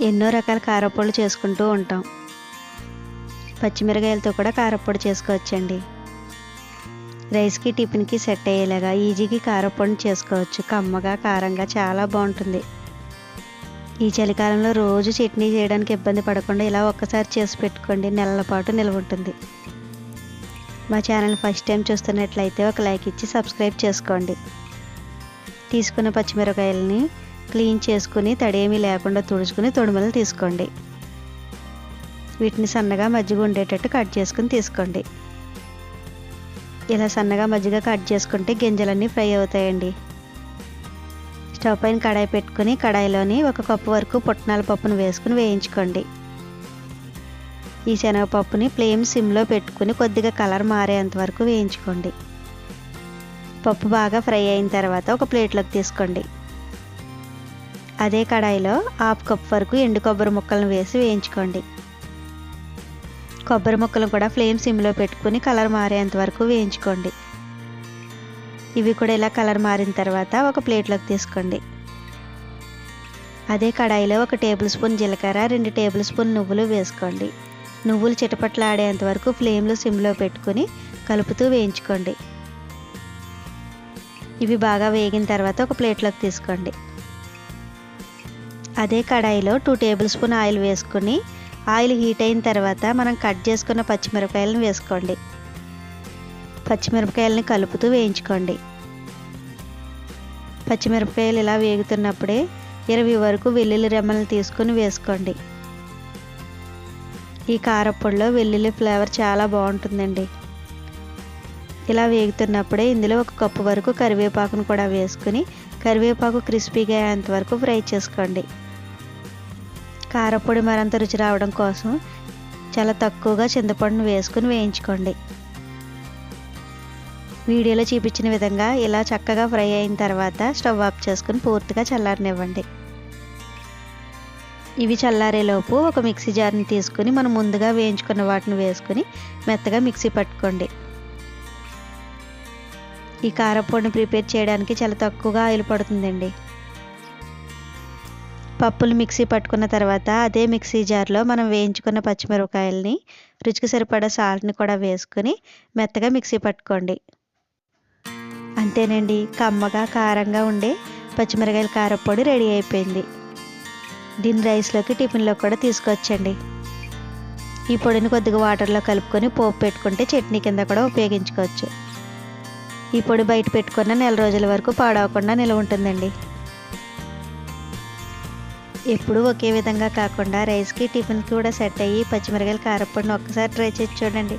ఎన్నో రకాల కారప్పొడులు చేసుకుంటూ ఉంటాం. పచ్చిమిరకాయలతో కూడా కారప్పొడి చేసుకోవచ్చండి. రైస్కి టిఫిన్కి సెట్ అయ్యేలాగా ఈజీకి కారపొడిని చేసుకోవచ్చు. కమ్మగా కారంగా చాలా బాగుంటుంది. ఈ చలికాలంలో రోజు చట్నీ చేయడానికి ఇబ్బంది పడకుండా ఇలా ఒక్కసారి చేసి పెట్టుకోండి. నెలల పాటు నిల్వ ఉంటుంది. మా ఛానల్ ఫస్ట్ టైం చూస్తున్నట్లయితే ఒక లైక్ ఇచ్చి సబ్స్క్రైబ్ చేసుకోండి. తీసుకున్న పచ్చిమిరకాయలని క్లీన్ చేసుకుని తడేమీ లేకుండా తుడుచుకుని తొడుమలు తీసుకోండి. వీటిని సన్నగా మజ్జిగ ఉండేటట్టు కట్ చేసుకుని తీసుకోండి. ఇలా సన్నగా మజ్జిగ కట్ చేసుకుంటే గింజలన్నీ ఫ్రై అవుతాయండి. స్టవ్ పైన కడాయి పెట్టుకుని కడాయిలోని ఒక కప్పు వరకు పుట్నాల పప్పును వేసుకుని వేయించుకోండి. ఈ శనగపప్పుని ఫ్లేమ్ సిమ్లో పెట్టుకుని కొద్దిగా కలర్ మారేంత వరకు వేయించుకోండి. పప్పు బాగా ఫ్రై అయిన తర్వాత ఒక ప్లేట్లోకి తీసుకోండి. అదే కడాయిలో హాఫ్ కప్ వరకు ఎండు కొబ్బరి ముక్కలను వేసి వేయించుకోండి. కొబ్బరి ముక్కలను కూడా ఫ్లేమ్ సిమ్లో పెట్టుకుని కలర్ మారేంత వరకు వేయించుకోండి. ఇవి కూడా ఇలా కలర్ మారిన తర్వాత ఒక ప్లేట్లోకి తీసుకోండి. అదే కడాయిలో ఒక టేబుల్ స్పూన్ జీలకర్ర రెండు టేబుల్ స్పూన్ నువ్వులు వేసుకోండి. నువ్వులు చిటపట్లాడేంత వరకు ఫ్లేమ్లు సిమ్లో పెట్టుకుని కలుపుతూ వేయించుకోండి. ఇవి బాగా వేగిన తర్వాత ఒక ప్లేట్లోకి తీసుకోండి. అదే కడాయిలో టూ టేబుల్ స్పూన్ ఆయిల్ వేసుకుని ఆయిల్ హీట్ అయిన తర్వాత మనం కట్ చేసుకున్న పచ్చిమిరపకాయలను వేసుకోండి. పచ్చిమిరపకాయలని కలుపుతూ వేయించుకోండి. పచ్చిమిరపకాయలు ఇలా వేగుతున్నప్పుడే ఇరవై వరకు వెల్లుల్లి రెమ్మలను తీసుకుని వేసుకోండి. ఈ కారప్పొడిలో వెల్లుల్లి ఫ్లేవర్ చాలా బాగుంటుందండి. ఇలా వేగుతున్నప్పుడే ఇందులో ఒక కప్పు వరకు కరివేపాకును కూడా వేసుకుని కరివేపాకు క్రిస్పీగా అయ్యేంత వరకు ఫ్రై చేసుకోండి. కారపొడి మరింత రుచి రావడం కోసం చాలా తక్కువగా చింతపండును వేసుకుని వేయించుకోండి. వీడియోలో చూపించిన విధంగా ఇలా చక్కగా ఫ్రై అయిన తర్వాత స్టవ్ ఆఫ్ చేసుకుని పూర్తిగా చల్లారనివ్వండి. ఇవి చల్లారేలోపు ఒక మిక్సీ జార్ని తీసుకుని మనం ముందుగా వేయించుకున్న వాటిని వేసుకుని మెత్తగా మిక్సీ పట్టుకోండి. ఈ కారపొడిని ప్రిపేర్ చేయడానికి చాలా తక్కువగా ఆయిల్ పడుతుందండి. పప్పులు మిక్సీ పట్టుకున్న తర్వాత అదే మిక్సీ జార్లో మనం వేయించుకున్న పచ్చిమిరపకాయలని రుచికి సరిపడా సాల్ట్ని కూడా వేసుకుని మెత్తగా మిక్సీ పట్టుకోండి. అంతేనండి కమ్మగా కారంగా ఉండే పచ్చిమిరకాయల కారపొడి రెడీ అయిపోయింది. దీన్ని రైస్లోకి టిఫిన్లో కూడా తీసుకొచ్చండి. ఈ పొడిని కొద్దిగా వాటర్లో కలుపుకొని పోపు పెట్టుకుంటే చట్నీ కింద కూడా ఉపయోగించుకోవచ్చు. ఈ పొడి బయట పెట్టుకున్న నెల రోజుల వరకు పాడవకుండా నిల్వ ఉంటుందండి. ఎప్పుడూ ఒకే విధంగా కాకుండా రైస్కి టిఫిన్కి కూడా సెట్ అయ్యి పచ్చిమిరకాయల కారపొడిని ఒక్కసారి ట్రై చేసి చూడండి.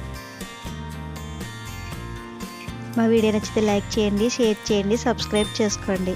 మా వీడియో నచ్చితే లైక్ చేయండి షేర్ చేయండి సబ్స్క్రైబ్ చేసుకోండి.